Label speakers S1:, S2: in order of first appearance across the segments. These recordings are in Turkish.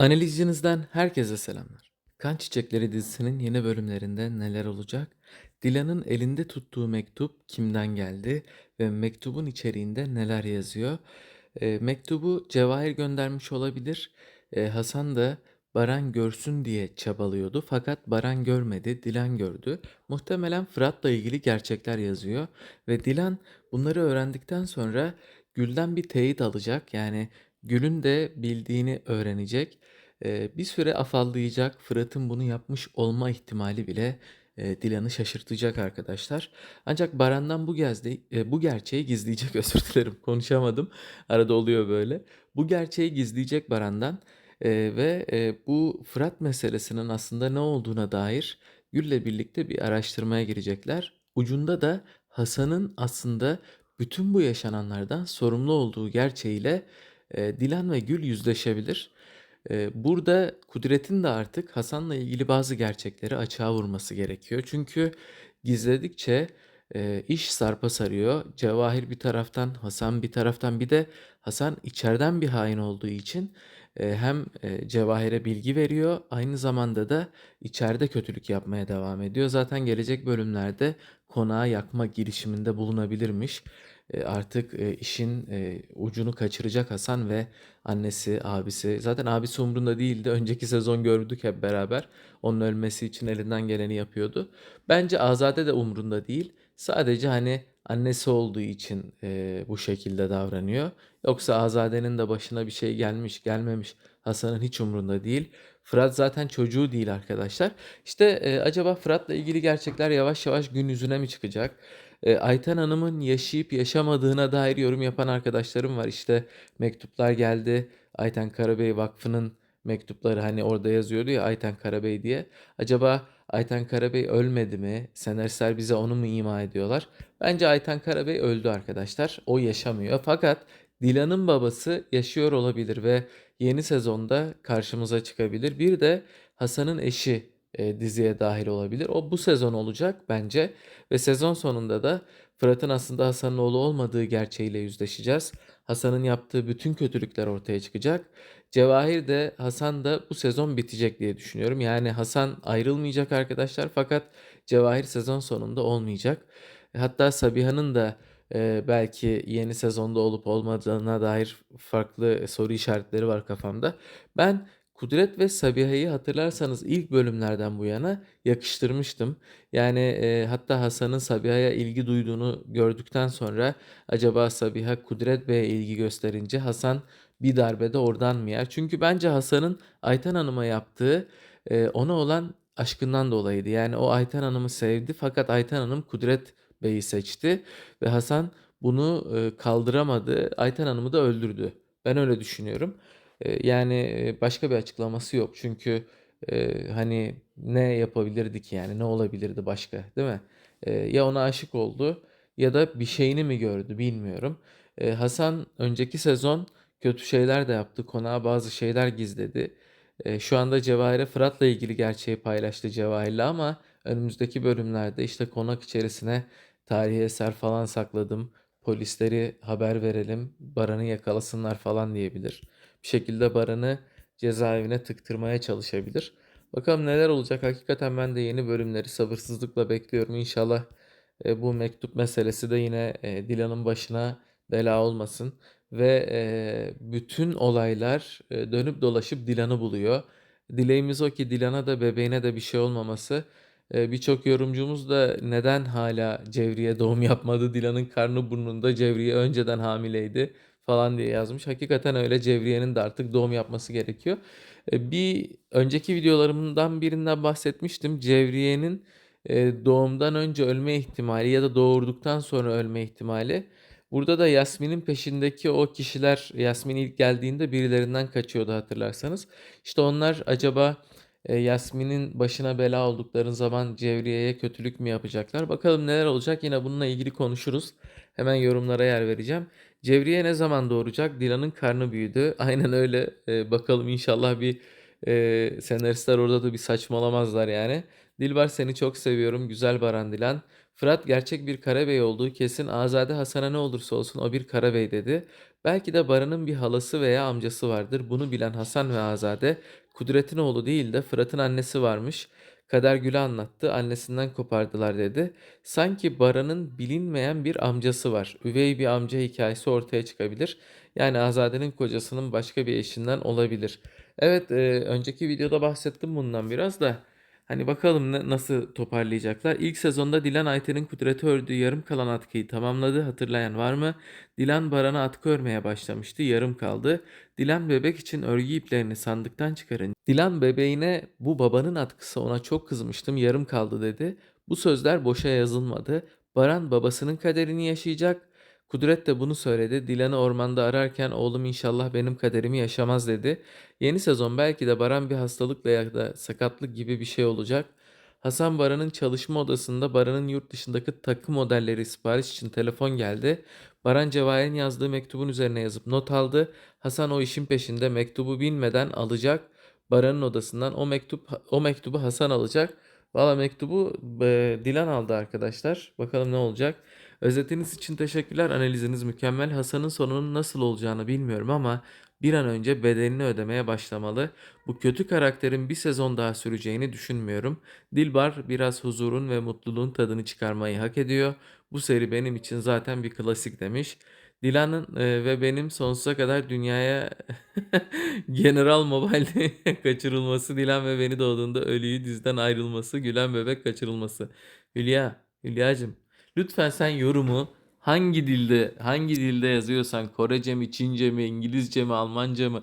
S1: Analizcinizden herkese selamlar. Kan Çiçekleri dizisinin yeni bölümlerinde neler olacak? Dilan'ın elinde tuttuğu mektup kimden geldi ve mektubun içeriğinde neler yazıyor? E, mektubu Cevahir göndermiş olabilir. E, Hasan da Baran görsün diye çabalıyordu fakat Baran görmedi, Dilan gördü. Muhtemelen Fırat'la ilgili gerçekler yazıyor ve Dilan bunları öğrendikten sonra Gül'den bir teyit alacak. Yani Gül'ün de bildiğini öğrenecek. Bir süre afallayacak. Fırat'ın bunu yapmış olma ihtimali bile eee, Dilan'ı şaşırtacak arkadaşlar. Ancak Baran'dan bu gezdi, bu gerçeği gizleyecek. Özür dilerim, konuşamadım. Arada oluyor böyle. Bu gerçeği gizleyecek Baran'dan ve bu Fırat meselesinin aslında ne olduğuna dair Gül'le birlikte bir araştırmaya girecekler. Ucunda da Hasan'ın aslında bütün bu yaşananlardan sorumlu olduğu gerçeğiyle eee, Dilan ve Gül yüzleşebilir. Eee, burada Kudret'in de artık Hasan'la ilgili bazı gerçekleri açığa vurması gerekiyor. Çünkü gizledikçe eee, iş sarpa sarıyor. Cevahir bir taraftan, Hasan bir taraftan bir de Hasan içeriden bir hain olduğu için eee, hem eee, Cevahir'e bilgi veriyor, aynı zamanda da içeride kötülük yapmaya devam ediyor. Zaten gelecek bölümlerde konağı yakma girişiminde bulunabilirmiş. Eee, artık eee, işin eee, ucunu kaçıracak Hasan ve annesi, abisi. Zaten abisi umrunda değildi. Önceki sezon gördük hep beraber. Onun ölmesi için elinden geleni yapıyordu. Bence Azade de umrunda değil. Sadece hani annesi olduğu için bu şekilde davranıyor. Yoksa Azade'nin de başına bir şey gelmiş, gelmemiş. Hasan'ın hiç umrunda değil. Fırat zaten çocuğu değil arkadaşlar. İşte eee, acaba Fırat'la ilgili gerçekler yavaş yavaş gün yüzüne mi çıkacak? Eee, Ayten Hanım'ın yaşayıp yaşamadığına dair yorum yapan arkadaşlarım var. İşte mektuplar geldi. Ayten Karabey Vakfı'nın mektupları hani orada yazıyordu ya Ayten Karabey diye. Acaba Ayten Karabey ölmedi mi? Senaristler bize onu mu ima ediyorlar? Bence Ayten Karabey öldü arkadaşlar. O yaşamıyor. Fakat Dilan'ın babası yaşıyor olabilir ve yeni sezonda karşımıza çıkabilir. Bir de Hasan'ın eşi e, diziye dahil olabilir. O bu sezon olacak bence ve sezon sonunda da Fırat'ın aslında Hasan'ın oğlu olmadığı gerçeğiyle yüzleşeceğiz. Hasan'ın yaptığı bütün kötülükler ortaya çıkacak. Cevahir de Hasan da bu sezon bitecek diye düşünüyorum. Yani Hasan ayrılmayacak arkadaşlar fakat Cevahir sezon sonunda olmayacak. Hatta Sabiha'nın da e, belki yeni sezonda olup olmadığına dair farklı soru işaretleri var kafamda. Ben Kudret ve Sabiha'yı hatırlarsanız ilk bölümlerden bu yana yakıştırmıştım. Yani e, hatta Hasan'ın Sabiha'ya ilgi duyduğunu gördükten sonra acaba Sabiha Kudret Bey'e ilgi gösterince Hasan bir darbede oradan mı yer? Çünkü bence Hasan'ın Ayten Hanım'a yaptığı e, ona olan aşkından dolayıydı. Yani o Ayten Hanım'ı sevdi fakat Ayten Hanım Kudret Bey'i seçti ve Hasan bunu e, kaldıramadı. Ayten Hanım'ı da öldürdü. Ben öyle düşünüyorum. Yani başka bir açıklaması yok. Çünkü hani ne yapabilirdi ki yani ne olabilirdi başka değil mi? Ya ona aşık oldu ya da bir şeyini mi gördü bilmiyorum. Hasan önceki sezon kötü şeyler de yaptı. Konağa bazı şeyler gizledi. Şu anda Cevahir'e Fırat'la ilgili gerçeği paylaştı Cevahir'le ama önümüzdeki bölümlerde işte konak içerisine tarihi eser falan sakladım. Polisleri haber verelim, Baran'ı yakalasınlar falan diyebilir. Bir şekilde Baran'ı cezaevine tıktırmaya çalışabilir. Bakalım neler olacak. Hakikaten ben de yeni bölümleri sabırsızlıkla bekliyorum. İnşallah e, bu mektup meselesi de yine e, Dilan'ın başına bela olmasın ve e, bütün olaylar e, dönüp dolaşıp Dilan'ı buluyor. Dileğimiz o ki Dilan'a da bebeğine de bir şey olmaması. E, Birçok yorumcumuz da neden hala Cevriye doğum yapmadı? Dilan'ın karnı burnunda Cevriye önceden hamileydi falan diye yazmış. Hakikaten öyle Cevriye'nin de artık doğum yapması gerekiyor. E, Bir önceki videolarımdan birinden bahsetmiştim. Cevriye'nin e, doğumdan önce ölme ihtimali ya da doğurduktan sonra ölme ihtimali. Burada da Yasmin'in peşindeki o kişiler Yasmin ilk geldiğinde birilerinden kaçıyordu hatırlarsanız. İşte onlar acaba e, Yasmin'in başına bela oldukları zaman Cevriye'ye kötülük mü yapacaklar? Bakalım neler olacak yine bununla ilgili konuşuruz. Hemen yorumlara yer vereceğim. Cevriye ne zaman doğuracak? Dilan'ın karnı büyüdü. Aynen öyle. E, bakalım inşallah bir Ee, senaristler orada da bir saçmalamazlar yani. Dilbar seni çok seviyorum güzel Baran Dilan. Fırat gerçek bir Karabey olduğu kesin. Azade Hasan'a ne olursa olsun o bir Karabey dedi. Belki de Baran'ın bir halası veya amcası vardır. Bunu bilen Hasan ve Azade Kudret'in oğlu değil de Fırat'ın annesi varmış. Kader Gül'e anlattı. Annesinden kopardılar dedi. Sanki Baran'ın bilinmeyen bir amcası var. Üvey bir amca hikayesi ortaya çıkabilir. Yani Azade'nin kocasının başka bir eşinden olabilir. Evet, e, önceki videoda bahsettim bundan biraz da. Hani bakalım ne- nasıl toparlayacaklar. İlk sezonda Dilan Ayten'in Kudret'e ördüğü yarım kalan atkıyı tamamladı. Hatırlayan var mı? Dilan Baran'a atkı örmeye başlamıştı. Yarım kaldı. Dilan bebek için örgü iplerini sandıktan çıkarın. Dilan bebeğine bu babanın atkısı ona çok kızmıştım yarım kaldı dedi. Bu sözler boşa yazılmadı. Baran babasının kaderini yaşayacak. Kudret de bunu söyledi. Dilan'ı ormanda ararken oğlum inşallah benim kaderimi yaşamaz dedi. Yeni sezon belki de Baran bir hastalıkla ya da sakatlık gibi bir şey olacak. Hasan Baran'ın çalışma odasında Baran'ın yurt dışındaki takı modelleri sipariş için telefon geldi. Baran Cevahir'in yazdığı mektubun üzerine yazıp not aldı. Hasan o işin peşinde mektubu bilmeden alacak. Baran'ın odasından o mektup o mektubu Hasan alacak. Valla mektubu e, Dilan aldı arkadaşlar. Bakalım ne olacak. Özetiniz için teşekkürler. Analiziniz mükemmel. Hasan'ın sonunun nasıl olacağını bilmiyorum ama bir an önce bedelini ödemeye başlamalı. Bu kötü karakterin bir sezon daha süreceğini düşünmüyorum. Dilbar biraz huzurun ve mutluluğun tadını çıkarmayı hak ediyor. Bu seri benim için zaten bir klasik demiş. Dilan'ın e, ve benim sonsuza kadar dünyaya General Mobile'de kaçırılması, Dilan ve beni doğduğunda ölüyü dizden ayrılması, Gülen bebek kaçırılması. Hülya, Hülyacığım, lütfen sen yorumu hangi dilde, hangi dilde yazıyorsan, Korece mi, Çince mi, İngilizce mi, Almanca mı,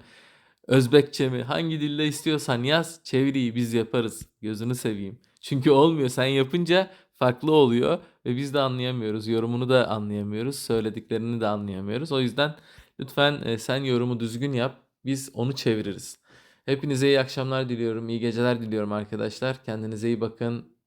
S1: Özbekçe mi, hangi dilde istiyorsan yaz, çeviriyi biz yaparız. Gözünü seveyim. Çünkü olmuyor. Sen yapınca farklı oluyor ve biz de anlayamıyoruz. Yorumunu da anlayamıyoruz, söylediklerini de anlayamıyoruz. O yüzden lütfen e, sen yorumu düzgün yap. Biz onu çeviririz. Hepinize iyi akşamlar diliyorum, iyi geceler diliyorum arkadaşlar. Kendinize iyi bakın.